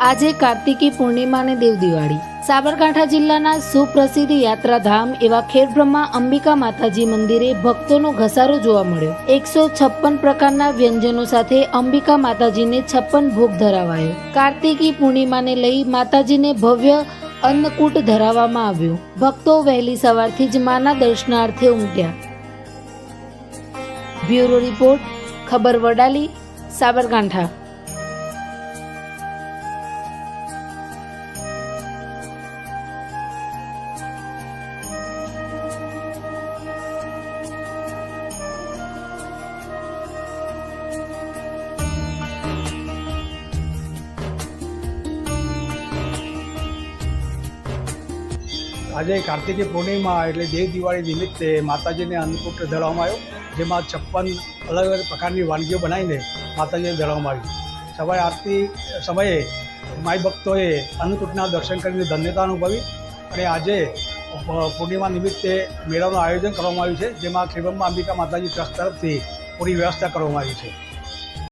આજે કાર્તિકી પૂર્ણિમા અને દેવ દિવાળી. સાબરકાંઠા જિલ્લાના સુપ્રસિદ્ધ યાત્રાધામ એવા ખેડબ્રહ્મા અંબિકા માતાજી મંદિરે ભક્તોનો ઘસારો જોવા મળ્યો. એકસો છપ્પન પ્રકારના વ્યંજનો સાથે અંબિકા માતાજીને છપ્પન ભોગ ધરાવાયો. કાર્તિકી પૂર્ણિમાને લઈ માતાજીને ભવ્ય અન્નકૂટ ધરાવવામાં આવ્યું. ભક્તો વહેલી સવારથી જ માના દર્શનાર્થે ઉમટ્યા. બ્યુરો રિપોર્ટ, ખબર વડાલી, સાબરકાંઠા. આજે કાર્તિકી પૂર્ણિમા એટલે દેવ દિવાળી નિમિત્તે માતાજીને અન્નકૂટ ધરવામાં આવ્યો, જેમાં છપ્પન અલગ અલગ પ્રકારની વાનગીઓ બનાવીને માતાજીને ધરવામાં આવી. સવારે આરતી સમયે માઈ ભક્તોએ અન્નકૂટના દર્શન કરીને ધન્યતા અનુભવી અને આજે પૂર્ણિમા નિમિત્તે મેળાનું આયોજન કરવામાં આવ્યું છે, જેમાં ખેડબ્રહ્મા અંબિકા માતાજી ટ્રસ્ટ તરફથી પૂરી વ્યવસ્થા કરવામાં આવી છે.